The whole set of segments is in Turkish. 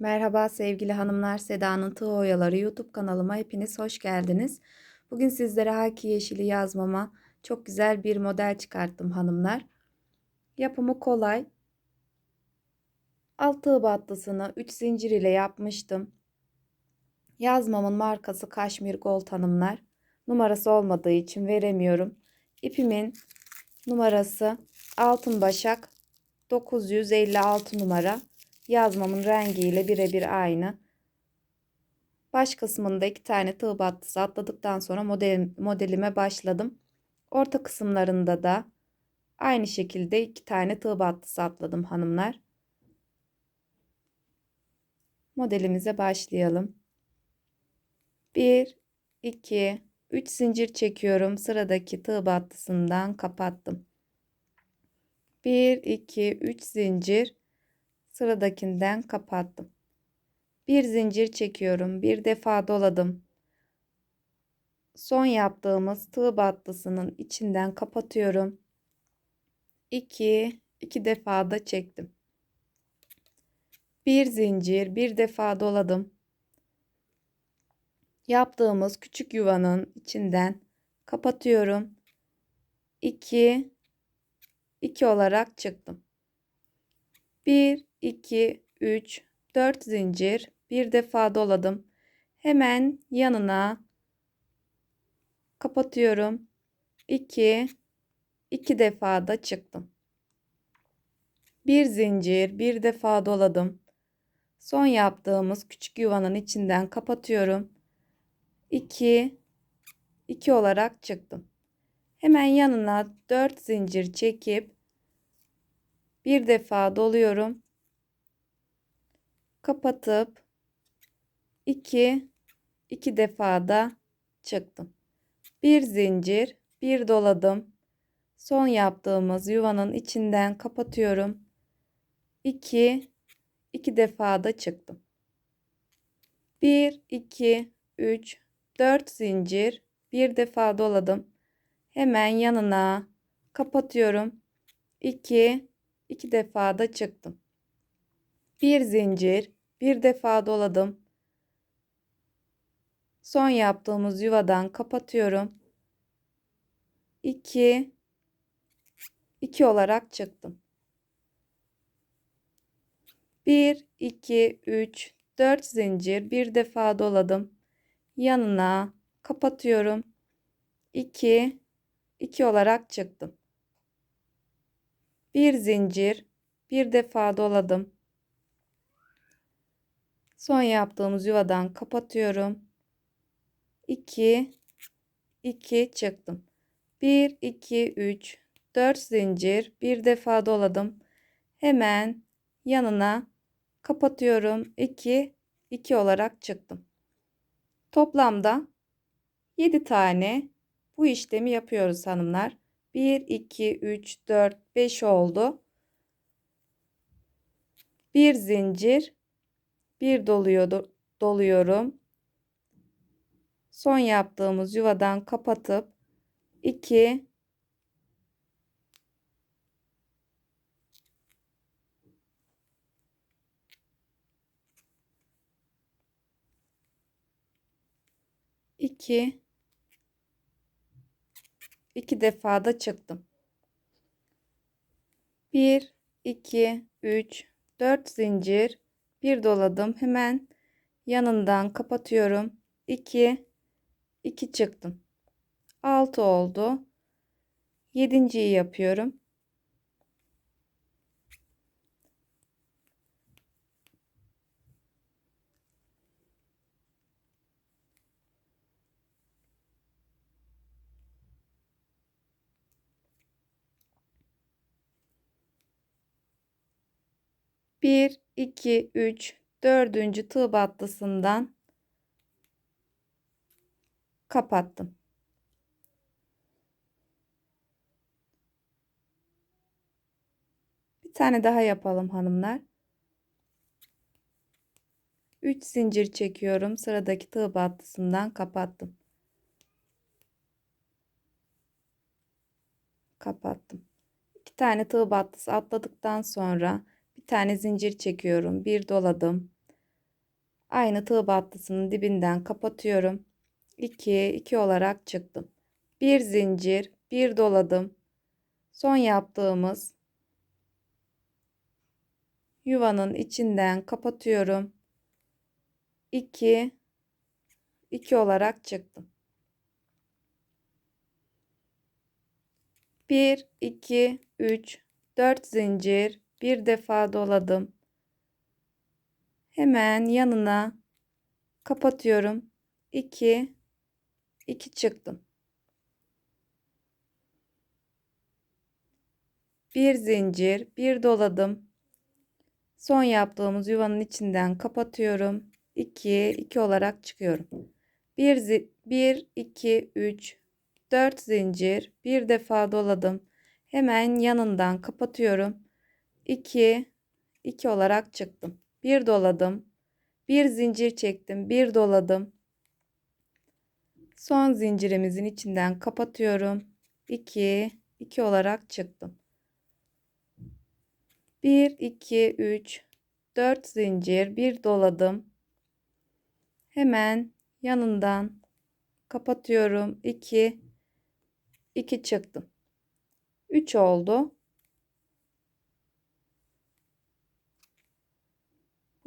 Merhaba sevgili hanımlar, Seda'nın Tığ Oyaları YouTube kanalıma hepiniz hoş geldiniz. Bugün sizlere haki yeşili yazmama çok güzel bir model çıkarttım hanımlar. Yapımı kolay. Alt tığ battısını 3 zincir ile yapmıştım. Yazmamın markası Kaşmir Gold hanımlar. Numarası olmadığı için veremiyorum. İpimin numarası Altın Başak 956 numara yazmamın rengiyle birebir aynı. Baş kısmında iki tane tığ battısı atladıktan sonra model, modelime başladım. Orta kısımlarında da aynı şekilde iki tane tığ battısı atladım hanımlar. Modelimize başlayalım. 1 2 3 zincir çekiyorum. Sıradaki tığ battısından kapattım. 1 2 3 zincir Sıradakinden kapattım. Bir zincir çekiyorum. Bir defa doladım. Son yaptığımız tığ battısının içinden kapatıyorum. 2 2 defa da çektim. Bir zincir, bir defa doladım. Yaptığımız küçük yuvanın içinden kapatıyorum. 2 2 olarak çıktım. 1 2 3 4 zincir bir defa doladım. Hemen yanına kapatıyorum. 2 2 defa da çıktım. Bir zincir bir defa doladım. Son yaptığımız küçük yuvanın içinden kapatıyorum. 2 2 olarak çıktım. Hemen yanına 4 zincir çekip bir defa doluyorum kapatıp 2 2 defa da çıktım. Bir zincir, bir doladım. Son yaptığımız yuvanın içinden kapatıyorum. 2 2 defa da çıktım. 1 2 3 4 zincir, bir defa doladım. Hemen yanına kapatıyorum. 2 2 defa da çıktım bir zincir, bir defa doladım. Son yaptığımız yuvadan kapatıyorum. 2 2 olarak çıktım. 1 2 3 4 zincir bir defa doladım. Yanına kapatıyorum. 2 2 olarak çıktım. Bir zincir bir defa doladım. Son yaptığımız yuvadan kapatıyorum. 2 2 çıktım. 1 2 3 4 zincir bir defa doladım. Hemen yanına kapatıyorum. 2 2 olarak çıktım. Toplamda 7 tane bu işlemi yapıyoruz hanımlar. 1 2 3 4 5 oldu. Bir zincir bir doluyor, doluyorum. Son yaptığımız yuvadan kapatıp 2 2 2 defa da çıktım. 1 2 3 4 zincir bir doladım. Hemen yanından kapatıyorum. 2 2 çıktım. 6 oldu. 7.yi yapıyorum. Bir 2, 3, 4. tığ battısından kapattım. Bir tane daha yapalım hanımlar. 3 zincir çekiyorum. Sıradaki tığ battısından kapattım. Kapattım. 2 tane tığ battısı atladıktan sonra tane zincir çekiyorum. Bir doladım. Aynı tığ battısının dibinden kapatıyorum. 2 2 olarak çıktım. Bir zincir, bir doladım. Son yaptığımız yuvanın içinden kapatıyorum. 2 2 olarak çıktım. 1 2 3 4 zincir bir defa doladım. Hemen yanına kapatıyorum. 2 2 çıktım. Bir zincir, bir doladım. Son yaptığımız yuvanın içinden kapatıyorum. 2 2 olarak çıkıyorum. 1 1 2 3 4 zincir, bir defa doladım. Hemen yanından kapatıyorum. 2 2 olarak çıktım. Bir doladım. Bir zincir çektim. Bir doladım. Son zincirimizin içinden kapatıyorum. 2 2 olarak çıktım. 1 2 3 4 zincir, bir doladım. Hemen yanından kapatıyorum. 2 2 çıktım. 3 oldu.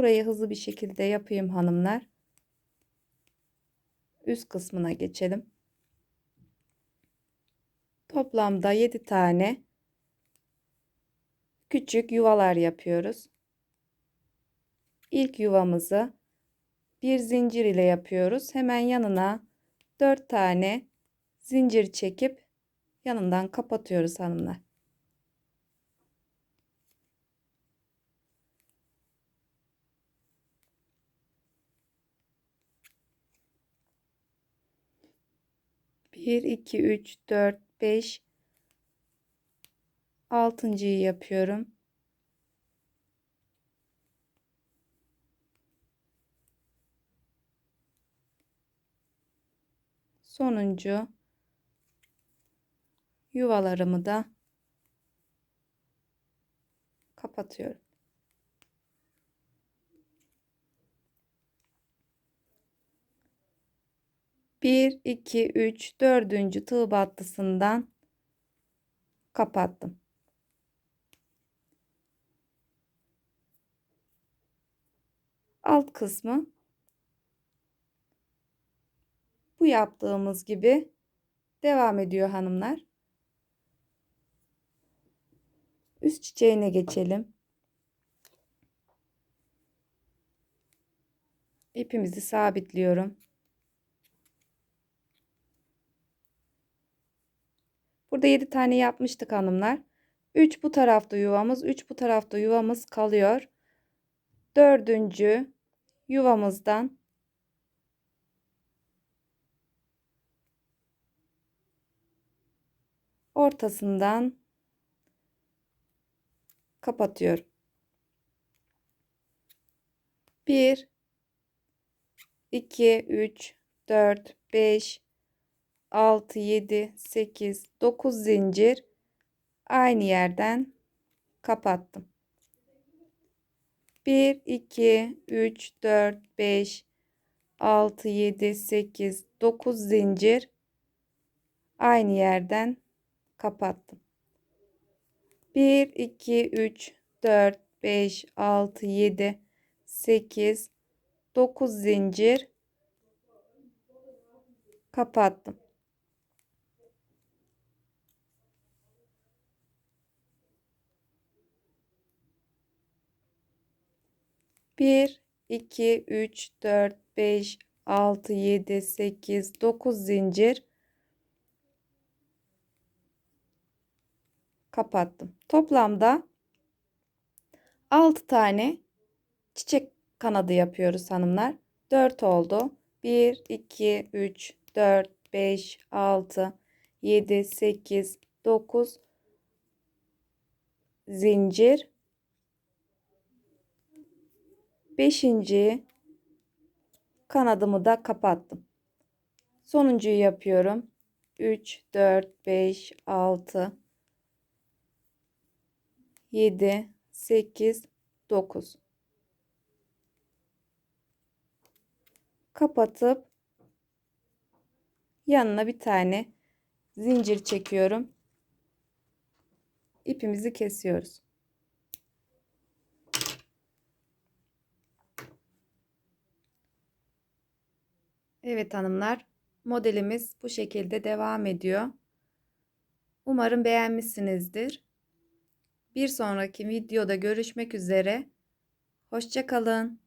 Burayı hızlı bir şekilde yapayım hanımlar. Üst kısmına geçelim. Toplamda 7 tane küçük yuvalar yapıyoruz. İlk yuvamızı bir zincir ile yapıyoruz. Hemen yanına 4 tane zincir çekip yanından kapatıyoruz hanımlar. Bir, iki, üç, dört, beş, altıncıyı yapıyorum. Sonuncu yuvalarımı da kapatıyorum. Bir, iki, üç, dördüncü tığ battısından kapattım. Alt kısmı bu yaptığımız gibi devam ediyor hanımlar. Üst çiçeğine geçelim. İpimizi sabitliyorum. Burada 7 tane yapmıştık hanımlar. 3 bu tarafta yuvamız, 3 bu tarafta yuvamız kalıyor. Dördüncü yuvamızdan ortasından kapatıyorum. 1 2 3 4 5 6 7 8 9 zincir aynı yerden kapattım. 1 2 3 4 5 6 7 8 9 zincir aynı yerden kapattım. 1 2 3 4 5 6 7 8 9 zincir kapattım. Bir, iki, üç, dört, beş, altı, yedi, sekiz, dokuz zincir kapattım. Toplamda 6 tane çiçek kanadı yapıyoruz hanımlar. 4 oldu. 1 2 3 4 5 6 7 8 9 zincir 5. kanadımı da kapattım. Sonuncuyu yapıyorum. 3 4 5 6 7, 8, 9. kapatıp yanına bir tane zincir çekiyorum. İpimizi kesiyoruz. Evet hanımlar, modelimiz bu şekilde devam ediyor. Umarım beğenmişsinizdir. Bir sonraki videoda görüşmek üzere. Hoşça kalın.